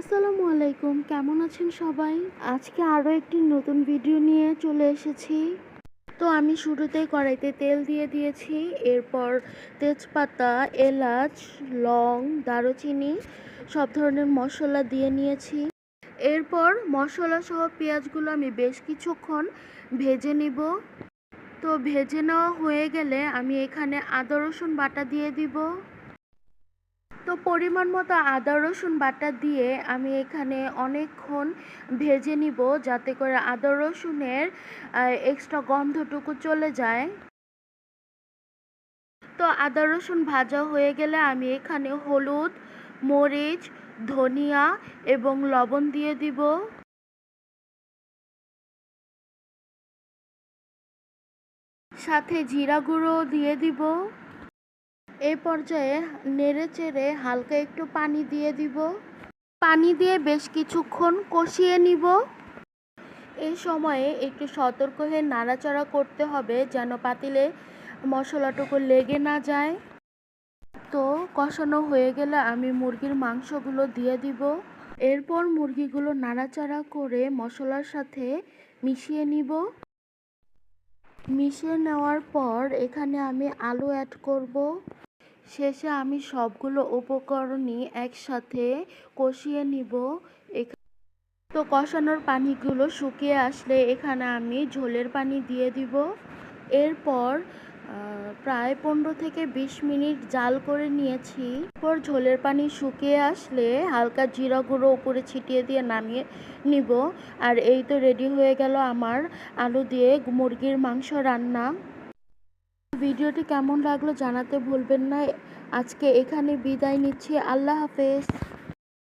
আসসালামু আলাইকুম, কেমন আছেন সবাই? আজকে আরও একটি নতুন ভিডিও নিয়ে চলে এসেছি। তো আমি শুরুতেই কড়াইতে তেল দিয়ে দিয়েছি, এরপর তেজপাতা, এলাচ, লং, দারুচিনি, সব ধরনের মশলা দিয়ে নিয়েছি। এরপর মশলা সহ পেঁয়াজগুলো আমি বেশ কিছুক্ষণ ভেজে নিব। তো ভেজে নেওয়া হয়ে গেলে আমি এখানে আদা রসুন বাটা দিয়ে দিব। তো পরিমাণ মতো আদা, রসুন বাটা দিয়ে আমি এখানে অনেকক্ষণ ভেজে নিব যাতে করে আদা, রসুনের এক্সট্রা গন্ধটুকু চলে যায়। তো আদা, রসুন ভাজা হয়ে গেলে আমি এখানে হলুদ, মরিচ, ধনিয়া এবং লবণ দিয়ে দিব। সাথে জিরা গুঁড়ো দিয়ে দিব। এই পর্যায়ে নেড়ে চেড়ে হালকা একটু পানি দিয়ে দিব। পানি দিয়ে বেশ কিছুক্ষণ কষিয়ে নিব। এই সময়ে একটু সতর্ক হয়ে নাড়াচাড়া করতে হবে যেন পাতিলে মশলাটুকু লেগে না যায়। তো কষানো হয়ে গেলে আমি মুরগির মাংসগুলো দিয়ে দিব। এরপর মুরগিগুলো নাড়াচাড়া করে মশলার সাথে মিশিয়ে নিব। মিশিয়ে নেওয়ার পর এখানে আমি আলু অ্যাড করব। শেষে আমি সবগুলো উপকরণই একসাথে কষিয়ে নিব। তো কষানোর পানিগুলো শুকিয়ে আসলে এখানে আমি ঝোলের পানি দিয়ে দিব। এরপর প্রায় পনেরো থেকে বিশ মিনিট জাল করে নিয়েছি। পর ঝোলের পানি শুকিয়ে আসলে হালকা জিরা গুঁড়ো উপরে ছিটিয়ে দিয়ে নামিয়ে নিব। আর এই তো রেডি হয়ে গেল আমার আলু দিয়ে মুরগির মাংস রান্না। ভিডিওটি কেমন লাগল জানাতে ভুলবেন না। আজকে এখানে বিদায় নিচ্ছি। আল্লাহ হাফেজ।